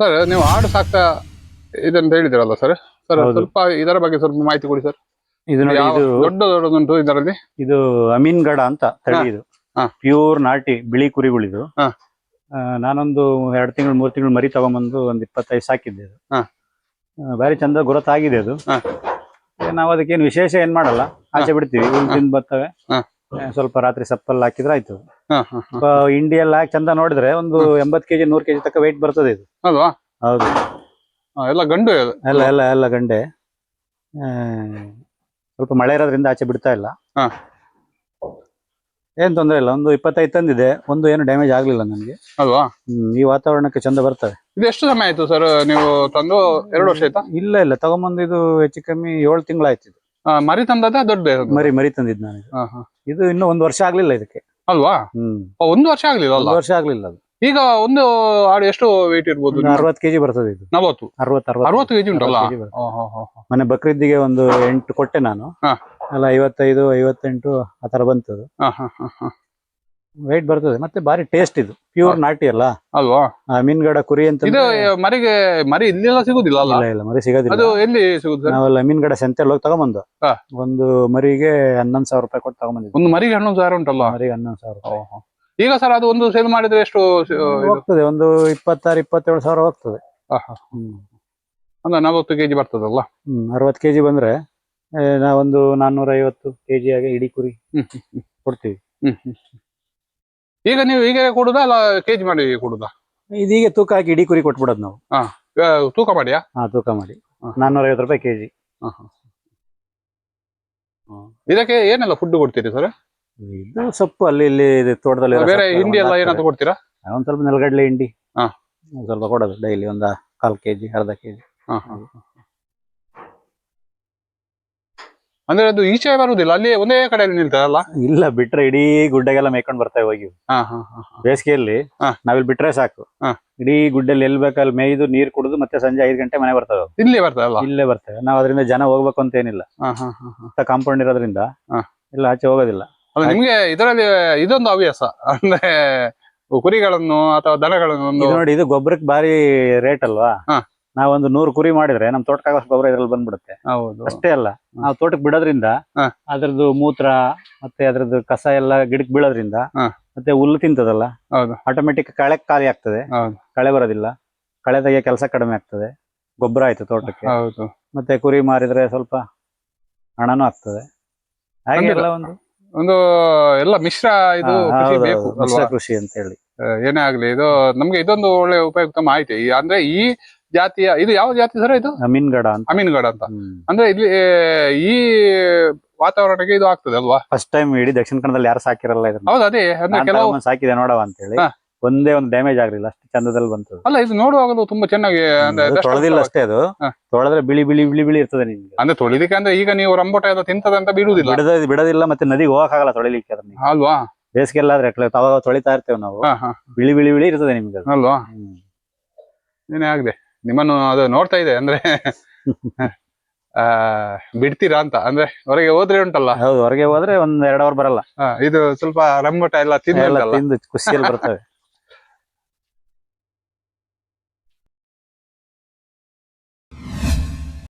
Sir ನೀವು ಆಡು ಸಾಕ್ತಾ ಇದಂತ ಹೇಳಿದಿರಲ್ಲ ಸರ್ ಸರ್ ಸ್ವಲ್ಪ ಇದರ ಬಗ್ಗೆ ಸ್ವಲ್ಪ ಮಾಹಿತಿ ಕೊಡಿ ಸರ್ ಇದು ದೊಡ್ಡ ದೊಡ್ಡದುಂಟು ಇದರಲ್ಲಿ? ಇದು ಅಮೀನ್ ಗಡ ಅಂತ ತಳಿ ಇದು. ಪ್ಯೂರ್ ನಾಟಿ ಬಿಳಿ ಕುರಿಗಳಿದು. ನಾನೊಂದು ಎರಡು ತಿಂಗಳು ಮೂರು ತಿಂಗಳು ಮರಿ ತಗೊಂಬಂದು ಒಂದು ಇಪ್ಪತ್ತೈದು ಸಾಕಿದ್ದೆ ಅದು. ಭಾರಿ ಬಾರಿ ಚಂದ ಗುರುತಾಗಿದೆ ಅದು. ನಾವು ಅದಕ್ಕೇನು ವಿಶೇಷ ಏನ್ ಮಾಡಲ್ಲ. ಆಚೆ ಬಿಡ್ತೀವಿ ತಿಂದು ಬರ್ತವೆ. ಸ್ವಲ್ಪ ರಾತ್ರಿ ಸಪ್ಪಲ್ಲಿ ಹಾಕಿದ್ರೆ ಆಯ್ತು. ಇಂಡಿಯಲ್ಲಿ ಹಾಕಿ ಚಂದ ನೋಡಿದ್ರೆ ಒಂದು ಎಂಬತ್ ಕೆಜಿ ನೂರ್ ಕೆಜಿ ತಕ್ಕ ವೆಯ್ಟ್ ಬರ್ತದೆ ಇದು. ಅಲ್ವಾ ಹೌದು. ಎಲ್ಲ ಗಂಡು. ಎಲ್ಲ ಎಲ್ಲ ಎಲ್ಲ ಗಂಡೆ. ಸ್ವಲ್ಪ ಮಳೆ ಇರೋದ್ರಿಂದ ಆಚೆ ಬಿಡ್ತಾ ಇಲ್ಲ. ಏನ್ ತೊಂದ್ರೆ ಇಲ್ಲ ಒಂದು ಇಪ್ಪತ್ತೈದು ತಂದಿದೆ ಒಂದು ಏನು ಡ್ಯಾಮೇಜ್ ಆಗ್ಲಿಲ್ಲ ನನಗೆ. ಅಲ್ವಾ ಈ ವಾತಾವರಣಕ್ಕೆ ಚಂದ ಬರ್ತವೆ ಇದು ಎಷ್ಟು ಸಮಯ ಆಯ್ತು ಸರ್ ನೀವು ತಂದು? ಎರಡು ವರ್ಷ ಆಯ್ತಾ? ಇಲ್ಲ ಇಲ್ಲ ತಗೊಂಬಂದು ಇದು ಹೆಚ್ಚು ಕಮ್ಮಿ ಏಳು ತಿಂಗಳಾಯ್ತು ಇದು. ಮರಿ ತಂದದ ದೊಡ್ಡ ಮರಿ ಮರಿ ತಂದಿದ್ದು ನನಗೆ. ಇದು ಇನ್ನೂ ಒಂದು ವರ್ಷ ಆಗ್ಲಿಲ್ಲ ಇದಕ್ಕೆ. ಅಲ್ವಾ? ಹ್ಮ್. ಒಂದು ವರ್ಷ ಆಗ್ಲಿಲ್ಲ ಅಲ್ಲ? ಒಂದು ವರ್ಷ ಆಗ್ಲಿಲ್ಲ ಅದು. ಈಗ ಒಂದು ಆಡು ಎಷ್ಟು ವೇಟ್ ಇರ್ಬೋದು ಅರವತ್ತು ಕೆಜಿ ಬರ್ತದೆ ಇದು. ನಲವತ್ತು. ಅರವತ್ತು ಅರವತ್ತು. ಕೆಜಿ ಉಂಟಲ್ಲ? ಮನೆ ಬಕ್ರಿದ್ದಿಗೆ ಒಂದು ಎಂಟು ಕೊಟ್ಟೆ ನಾನು. ಅಲ್ಲ ಐವತ್ತೈದು ಐವತ್ತೆಂಟು ಆತರ ತರ ಬಂತು. ವೆಯ್ಟ್ ಬರ್ತದೆ. ಮತ್ತೆ ಬಾರಿ ಟೇಸ್ಟ್ ಇದು. ಪ್ಯೂರ್ ನಾಟಿ ಅಲ್ಲ? ಅಲ್ವಾ? ಆ, ಮೀನ್ಗಡ ಕುರಿ ಅಂತ ಇದು ಮರಿಗೆ ಮರಿ ಇಲ್ಲೆಲ್ಲ ಸಿಗುದಿಲ್ಲ ಅಲ್ಲ? ಇಲ್ಲ ಇಲ್ಲ ಮರಿ ಸಿಗೋದಿಲ್ಲ. ಅದು ಎಲ್ಲಿ ಸಿಗುದು ನಾವೆಲ್ಲ ಮೀನ್ಗಡ ಸಂತೆಯಲ್ಲಿ ಹೋಗಿ ತಗೊಂಬಂದು. ಹಾ. ಒಂದು ಮರಿಗೆ ಹನ್ನೊಂದು ಸಾವಿರ ರೂಪಾಯಿ ಕೊಟ್ಟು ತಗೊಂಬಂದಿದ್ವಿ. ಒಂದು ಮರಿಗೆ ಹನ್ನೊಂದು ಸಾವಿರ ಉಂಟಲ್ಲ? ಮರಿಗೆ ಹನ್ನೊಂದು ಸಾವಿರ ರೂಪಾಯಿ. ಓಹೋ. ಈಗ ಸರ್ ಅದು ಒಂದು ಸೇಲ್ ಮಾಡಿದ್ರೆ ಎಷ್ಟು ಸ- ಇದು? ಹೋಗ್ತದೆ. ಒಂದು ಇಪ್ಪತ್ತಾರು ಇಪ್ಪತ್ತೇಳು ಸಾವಿರ ಹೋಗ್ತದೆ. ಆಹಾ. ಹ್ಮ್. ಅಂದ್ರೆ ನಲವತ್ತು ಕೆಜಿ ಬರ್ತದಲ್ಲ? ಹ್ಮ್ ಅರವತ್ತು ಕೆಜಿ ಬಂದ್ರೆ ಆ, ನಾವೊಂದು ನಾನ್ನೂರ ಐವತ್ತು ಕೆಜಿ ಆಗಿ ಇಡೀ ಕುರಿ ಹ್ಮ್, ಕೊಡ್ತೀವಿ. ಹ್ಮ್, ಹ್ಮ್. ಈಗ ನೀವು ಈಗ ಕೊಡುದಾ ಅಲ್ಲ ಕೆಜಿ ಮಾಡಿ ಕೊಡುದಾ? ಇದೀಗ ತೂಕ ಹಾಕಿ ಇಡೀ ಕುರಿ ಕೊಟ್ಬಿಡೋದು ನಾವು. ತೂಕ ಮಾಡಿಯಾ? ಹಾ ತೂಕ ಮಾಡಿ. ಹಾ. ನಾನ್ನೂರ ಐವತ್ತು ರೂಪಾಯಿ ಕೆಜಿ ಇದಕ್ಕೆ ಏನೆಲ್ಲ ಫುಡ್ ಕೊಡ್ತೀರಿ ಸರ್ ಇದು ಸೊಪ್ಪು ಅಲ್ಲಿ ಇಲ್ಲಿ ಇದು ತೋಟದಲ್ಲಿ ಇರೋ ಬೇರೆ ಸೊಪ್ಪು ಹಿಂಡಿ ಎಲ್ಲ ಏನಂತ ಏನಾದ್ರು ಕೊಡ್ತೀರಾ? ಒಂದ್ ಸ್ವಲ್ಪ ನೆಲಗಡ್ಲೆ ಹಿಂಡಿ. ಹಾ. ಒಂದ್ ಸ್ವಲ್ಪ ಕೊಡೋದು ಡೈಲಿ ಒಂದ ಕಾಲ್ ಕೆಜಿ ಅರ್ಧ ಕೆಜಿ ಹಾ, ಹಾ, ಹಾ. ಅಂದ್ರೆ ಅದು ಈಚೆ ಬರುದಿಲ್ಲ ಅಲ್ಲಿ ಒಂದೇ ಕಡೆ ನಿಲ್ತದಲ್ಲ ಇಲ್ಲ ಬಿಟ್ರೆ ಇಡೀ ಗುಡ್ಡಗೆಲ್ಲ ಮೇಯ್ಕೊಂಡ್ ಬರ್ತಾ ಹೋಗಿ ಹಾ ಹಾ ಹಾ. ಬೇಸಿಗೆಯಲ್ಲಿ ಹಾ. ನಾವಿಲ್ಲಿ ಬಿಟ್ರೆ ಸಾಕು ಹಾ. ಇಡೀ ಗುಡ್ಡಲ್ಲಿ ಎಲ್ಲಿ ಬೇಕಲ್ಲಿ ಮೇಯ್ದು ನೀರ್ ಕುಡಿದು ಮತ್ತೆ ಸಂಜೆ ಐದು ಗಂಟೆ ಮನೆ ಬರ್ತವೆ ಇಲ್ಲೇ ಇಲ್ಲಿ ಬರ್ತದಲ್ಲ ಇಲ್ಲೇ ಬರ್ತವೆ ನಾವು ಅದರಿಂದ ಜನ ಹೋಗ್ಬೇಕು ಅಂತ ಏನಿಲ್ಲ ಹಾ ಹಾ ಹಾ ಹಾ. ಕಾಂಪೌಂಡ್ ಇರೋದ್ರಿಂದ ಹಾ. ಎಲ್ಲ ಆಚೆ ಹೋಗೋದಿಲ್ಲ ನಿಮ್ಗೆ ಇದರಲ್ಲಿ ಇದೊಂದು ಹವ್ಯಾಸ ಅಂದ್ರೆ ಕುರಿಗಳನ್ನು ಅಥವಾ ದನಗಳನ್ನು ಒಂದು ಇದು ನೋಡಿ ಇದು ಗೊಬ್ಬರಕ್ಕೆ ಬಾರಿ ರೇಟ್ ಅಲ್ವಾ ಹಾ. ನಾವೊಂದು ನೂರು ಕುರಿ ಮಾಡಿದ್ರೆ ನಮ್ ತೋಟಕ್ಕೆ ಗೊಬ್ಬರ ಇದ್ರಲ್ಲಿ ಬಂದ್ಬಿಡುತ್ತೆ. ಹೌದು. ಅಷ್ಟೇ ಅಲ್ಲ ನಾವು ತೋಟಕ್ಕೆ ಬಿಡೋದ್ರಿಂದ ಹಾ. ಅದ್ರದ್ದು ಮೂತ್ರ ಮತ್ತೆ ಅದ್ರದ್ದು ಕಸ ಎಲ್ಲ ಗಿಡಕ್ಕೆ ಬೀಳೋದ್ರಿಂದ ಹಾ. ಮತ್ತೆ ಹುಲ್ಲು ತಿಂತದಲ್ಲ ಹೌದು. ಆಟೋಮೆಟಿಕ್ ಕಳೆ ಖಾಲಿ ಆಗ್ತದೆ. ಹೌದು. ಕಳೆ ಬರೋದಿಲ್ಲ. ಕಳೆ ತೆಗಿಯೋ ಕೆಲಸ ಕಡಿಮೆ ಆಗ್ತದೆ. ಗೊಬ್ಬರ ಆಯ್ತು ತೋಟಕ್ಕೆ. ಹೌದು. ಮತ್ತೆ ಕುರಿ ಮಾರಿದ್ರೆ ಸ್ವಲ್ಪ ಹಣನೂ ಆಗ್ತದೆ. ಹಾಗೆ ಎಲ್ಲ ಒಂದು? ಒಂದು ಎಲ್ಲ ಮಿಶ್ರ ಇದು ಹಾ, ಕೃಷಿ ಹೌದು, ಬೇಕು ಹೌದು. ಮಿಶ್ರ ಅಲ್ವಾ ಕೃಷಿ ಅಂತ ಹೇಳಿ. ಏನೇ ಆಗ್ಲಿ ಇದು ನಮ್ಗೆ ಇದೊಂದು ಒಳ್ಳೆ ಉಪಯುಕ್ತ ಮಾಹಿತಿ. ಈ- ಅಂದ್ರೆ ಈ ಜಾತಿಯ ಇದು ಯಾವ ಜಾತಿ ಸರ್ ಇದು? ಅಮೀನ್ಗಡ ಅಂತ. ಅಮೀನ್ಗಡ ಅಂತ. ಅಂದ್ರೆ ಇಲ್ಲಿ ಈ ವಾತಾವರಣಕ್ಕೆ ಇದು ಆಗ್ತದೆ ಅಲ್ವಾ? ಫಸ್ಟ್ ಟೈಮ್ ಇಡೀ ದಕ್ಷಿಣ ಕನ್ನಡದಲ್ಲಿ ಯಾರು ಸಾಕಿರಲ್ಲ ಹೌದು ಅದೇ ಕೆಲವು ಸಾಕಿದೆ ನೋಡವ ಅಂತ ಹೇಳಿ ಒಂದೇ ಒಂದು ಡ್ಯಾಮೇಜ್ ಆಗ್ಲಿಲ್ಲ ಅಷ್ಟು ಚಂದದಲ್ಲಿ ಬಂತು. ಅಲ್ಲ ಇದು ನೋಡುವಾಗಲೂ ತುಂಬಾ ಚೆನ್ನಾಗಿ ತೊಳೆದಿಲ್ಲ ಅಷ್ಟೇ ಅದು. ತೊಳೆದ್ರೆ ಬಿಳಿ ಬಿಳಿ ಬಿಳಿ ಬಿಳಿ ಇರ್ತದೆ ನಿಮ್ಗೆ. ಅಂದ್ರೆ ತೊಳಿದಿಕ್ಕೆ ಅಂದ್ರೆ ಈಗ ನೀವು ರಂಬೋಟ ಎಲ್ಲ ತಿಂತದಂತ ಅಂತ ಬಿಡುವುದಿಲ್ಲ. ಬಿಡದ ಬಿಡೋದಿಲ್ಲ ಮತ್ತೆ ನದಿಗೆ ಹೋಗಕ್ಕಾಗಲ್ಲ ತೊಳಿಲಿಕ್ಕೆ ಅದನ್ನ. ಅಲ್ವಾ? ಬೇಸಿಗೆಲ್ಲ ಆದ್ರೆ ಕೆಲ- ಅವಾಗ ತೊಳಿತಾ ಇರ್ತೇವೆ ನಾವು. ಬಿಳಿ ಬಿಳಿ ಬಿಳಿ ಇರ್ತದೆ ನಿಮ್ಗೆ ಅಲ್ವಾ? ಹ್ಮ್. ಏನೇ ಆಗದೆ ನಿಮ್ಮನ್ನು ಅದು ನೋಡ್ತಾ ಇದೆ ಅಂದ್ರೆ ಆ ಬಿಡ್ತೀರಾ ಅಂತ. ಅಂದ್ರೆ ಹೊರಗೆ ಹೋದ್ರೆ ಉಂಟಲ್ಲ? ಹೌದು ಹೊರಗೆ ಹೋದ್ರೆ ಒಂದ್ ಎರಡ್ ಅವರ್ ಬರಲ್ಲ. ಆ, ಇದು ಸ್ವಲ್ಪ ರಂಬಟ ಎಲ್ಲ ತಿಂದು ಖುಷಿಯಲ್ಲಿ ಬರ್ತವೆ.